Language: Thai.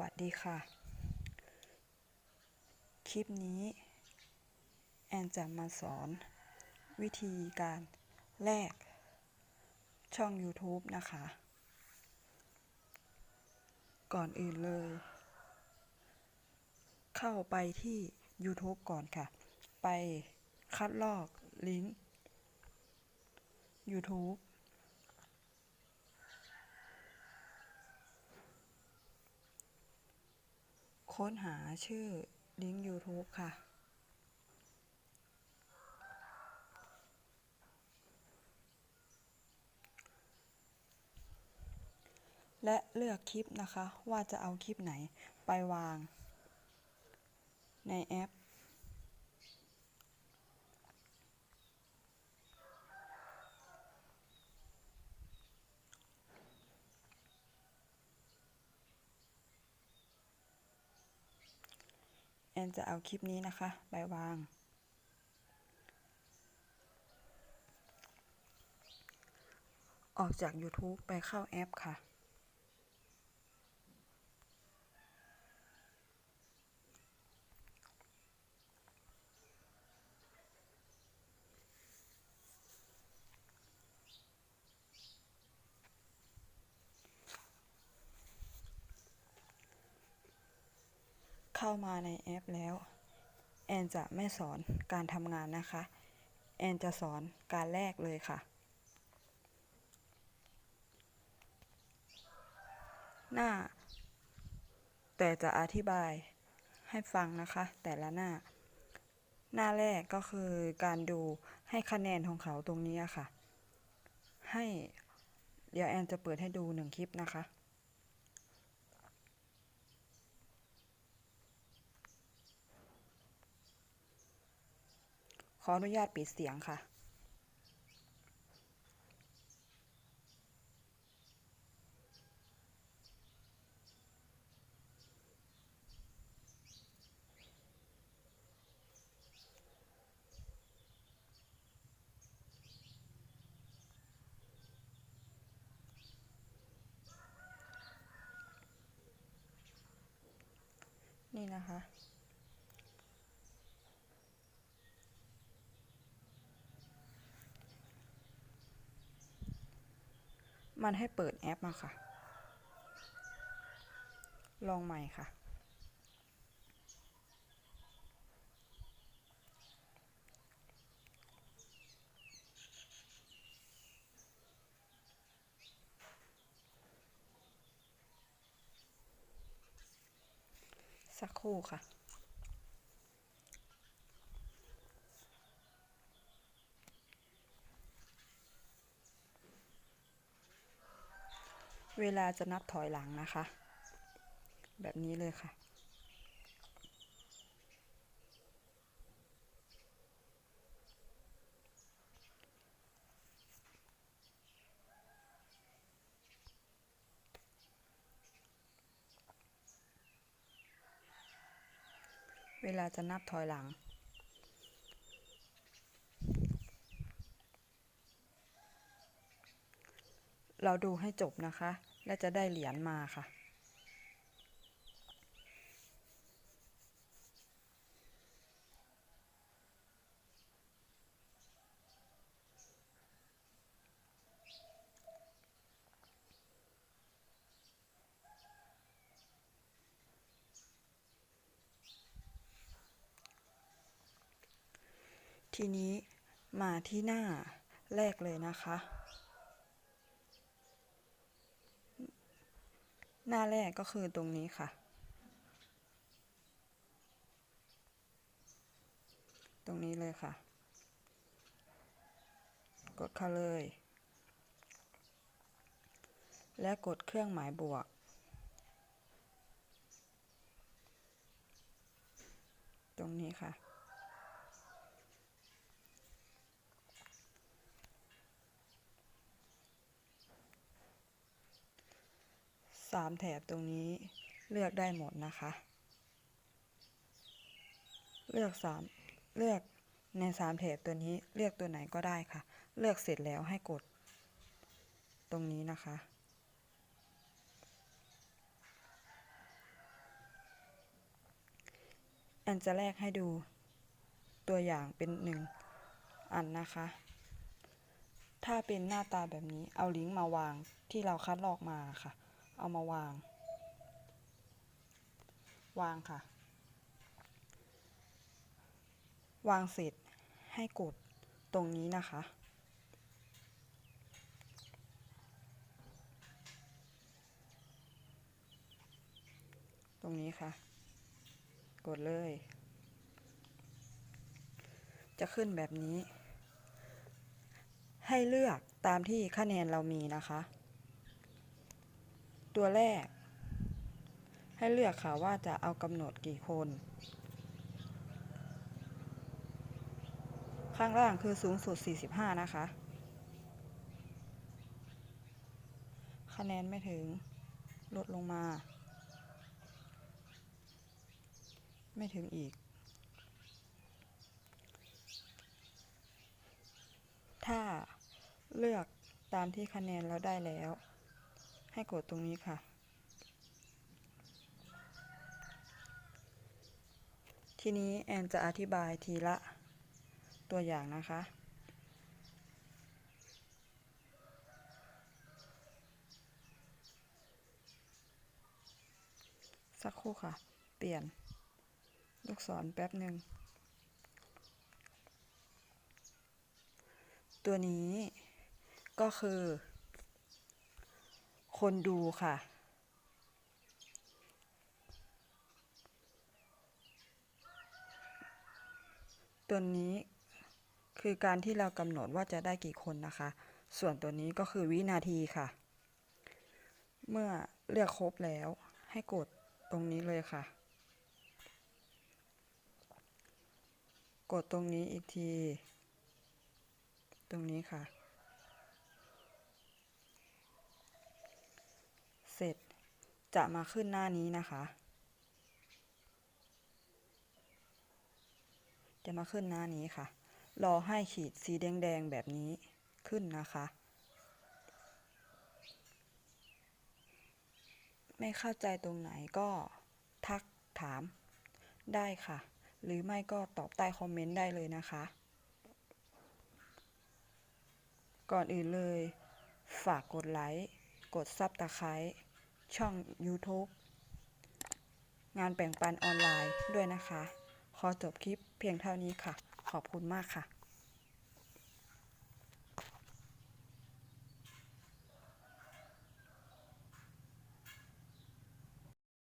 วัสดีค่ะ คลิปนี้ แอนจะมาสอน วิธีการแลกช่อง YouTube นะคะ ก่อนอื่นเลย เข้าไปที่ YouTube ก่อนค่ะ ไปคัดลอกลิงก์ YouTube ค้นหาชื่อลิงก์ YouTube ค่ะ และเลือกคลิปนะคะว่าจะเอาคลิปไหนไปวางในแอป นจะเอาคลิปนี้นะคะ ไปวาง ออกจาก YouTube ไปเข้าแอปค่ะ เข้ามาในแอปแล้ว แอนจะไม่สอนการทำงานนะคะ แอนจะสอนการแลกเลยค่ะ หน้า แต่จะอธิบายให้ฟังนะคะ แต่ละหน้า หน้าแรกก็คือการดูให้คะแนนของเขาตรงนี้ค่ะ ให้เดี๋ยวแอนจะเปิดให้ดูหนึ่งคลิปนะคะ ขออนุญาตปิดเสียงค่ะ นี่นะคะ มันให้เปิดแอปมาค่ะ ลองใหม่ค่ะ สักครู่ค่ะ เวลาจะนับถอยหลังนะคะ แบบนี้เลยค่ะ เวลาจะนับถอยหลัง เราดูให้จบนะคะ และจะได้เหรียญมาค่ะ ทีนี้มาที่หน้าแรกเลยนะคะ หน้าแรกก็คือตรงนี้ค่ะ ตรงนี้เลยค่ะ กดเข้าเลย และกดเครื่องหมายบวก ตรงนี้ค่ะ สามแถบตรงนี้เลือกได้หมดนะคะ เลือกสามเลือกในสามแถบตัวนี้เลือกตัวไหนก็ได้ค่ะ เลือกเสร็จแล้วให้กด ตรงนี้นะคะอนจะแลกให้ดูตัวอย่างเป็นหนึ่งอันนะคะ ถ้าเป็นหน้าตาแบบนี้เอาลิงก์มาวางที่เราคัดลอกมาค่ะ เอามาวาง วางค่ะ วางเสร็จให้กดตรงนี้นะคะ ตรงนี้ค่ะ กดเลย จะขึ้นแบบนี้ ให้เลือกตามที่คะแนนเรามีนะคะ ตัวแรก ให้เลือกค่ะว่าจะเอากำหนดกี่คน ข้างล่างคือสูงสุด 45 นะคะ คะแนนไม่ถึง ลดลงมา ไม่ถึงอีก ถ้าเลือกตามที่คะแนนเราได้แล้ว ให้กดตรงนี้ค่ะ ทีนี้แอนจะอธิบายทีละตัวอย่างนะคะสักครู่ค่ะ เปลี่ยน ลูกศรแป๊บหนึ่ง ตัวนี้ก็คือ คนดูค่ะ ตัวนี้คือการที่เรากำหนดว่าจะได้กี่คนนะคะ ส่วนตัวนี้ก็คือวินาทีค่ะ เมื่อเลือกครบแล้วให้กดตรงนี้เลยค่ะ กดตรงนี้อีกที ตรงนี้ค่ะ เสร็จ จะมาขึ้นหน้านี้นะคะ จะมาขึ้นหน้านี้ค่ะ รอให้ขีดสีแดงๆแบบนี้ขึ้นนะคะ ไม่เข้าใจตรงไหนก็ทักถามได้ค่ะ หรือไม่ก็ตอบใต้คอมเมนต์ได้เลยนะคะ ก่อนอื่นเลย ฝากกดไลค์ กดซับตะไคร้ ช่อง YouTube งานแบ่งปันออนไลน์ด้วยนะคะ ขอจบคลิปเพียงเท่านี้ค่ะ ขอบคุณมากค่ะ